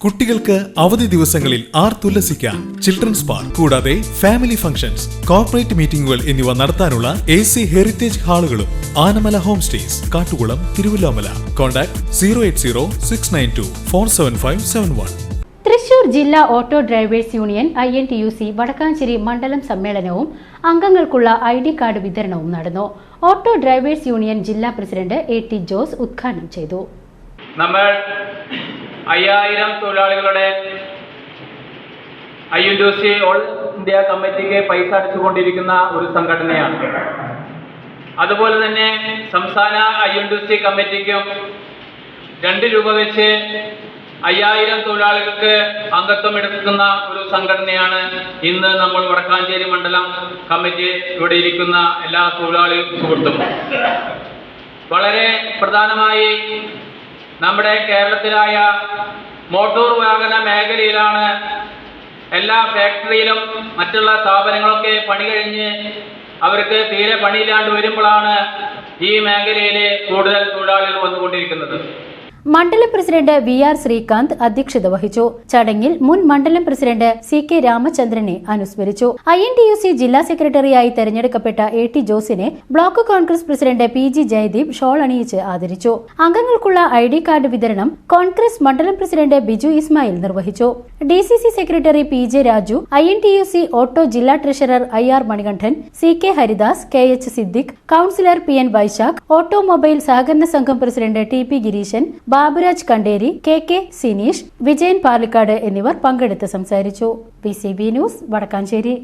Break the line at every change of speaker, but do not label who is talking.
കുട്ടികൾക്ക് അവധി ദിവസങ്ങളിൽ ആർ ആർത്തുല്ലസിക്കാൻ ചിൽഡ്രൻസ് പാർക്ക് കൂടാതെ ഫാമിലി ഫംഗ്ഷൻസ് കോർപ്പറേറ്റ് മീറ്റിംഗുകൾ എന്നിവ നടത്താനുള്ള A C heritage ഹാളുകളും Anamala home stays Kattukulam Thiruvilwamala. Contact zero eight zero six nine two four seven five seven one
Thrissur ജില്ലാ auto drivers union I N T U C Vadakkanchery മണ്ഡലം സമ്മേളനവും അംഗങ്ങൾക്കുള്ള I D card വിതരണവും നടന്നു. Auto drivers union ജില്ലാ president A T Jose ഉദ്ഘാടനം ചെയ്തു.
നമ്മൾ അയ്യായിരം തൊഴിലാളികളുടെ ഐ എൻ ജോസി ഓൾ ഇന്ത്യ കമ്മിറ്റിക്ക് പൈസ അടിച്ചുകൊണ്ടിരിക്കുന്ന ഒരു സംഘടനയാണ്. അതുപോലെ തന്നെ സംസ്ഥാന ഐ എൻ ടി സി കമ്മിറ്റിക്കും രണ്ട് രൂപ വെച്ച് അയ്യായിരം തൊഴിലാളികൾക്ക് അംഗത്വം എടുക്കുന്ന ഒരു സംഘടനയാണ് ഇന്ന് നമ്മൾ വടക്കാഞ്ചേരി മണ്ഡലം കമ്മിറ്റി ഇവിടെ ഇരിക്കുന്ന എല്ലാ തൊഴിലാളി സുഹൃത്തും. വളരെ പ്രധാനമായി നമ്മുടെ കേരളത്തിലായ മോട്ടോർ വാഹന മേഖലയിലാണ് എല്ലാ ഫാക്ടറിയിലും മറ്റുള്ള സ്ഥാപനങ്ങളൊക്കെ പണി കഴിഞ്ഞ് അവർക്ക് തീരെ പണിയില്ലാണ്ട് വരുമ്പോഴാണ് ഈ മേഖലയിൽ കൂടുതൽ തൊഴിലാളികൾ വന്നുകൊണ്ടിരിക്കുന്നത്.
മണ്ഡലം പ്രസിഡന്റ് വി ആർ ശ്രീകാന്ത് അധ്യക്ഷത വഹിച്ചു. ചടങ്ങിൽ മുൻ മണ്ഡലം പ്രസിഡന്റ് സി കെ രാമചന്ദ്രനെ അനുസ്മരിച്ചു. I N T U C ജില്ലാ സെക്രട്ടറിയായി തെരഞ്ഞെടുക്കപ്പെട്ട A T ജോസിനെ block Congress president P G Jayadeep shawl അണിയിച്ച് ആദരിച്ചു. അംഗങ്ങൾക്കുള്ള ഐ ഡി കാർഡ് വിതരണം കോൺഗ്രസ് മണ്ഡലം പ്രസിഡന്റ് ബിജു ഇസ്മായിൽ നിർവഹിച്ചു. D C C secretary P J Raju I N T U C auto ജില്ലാ treasurer I R Manikandan C K Haridas K H Siddique councillor P N Vaishakh automobile സഹകരണ സംഘം president T P Gireesan Baburaj Kanderi K K Sineesh Vijayan Parlikad എന്നിവർ പങ്കെടുത്ത് സംസാരിച്ചു. B news Vadakkanchery.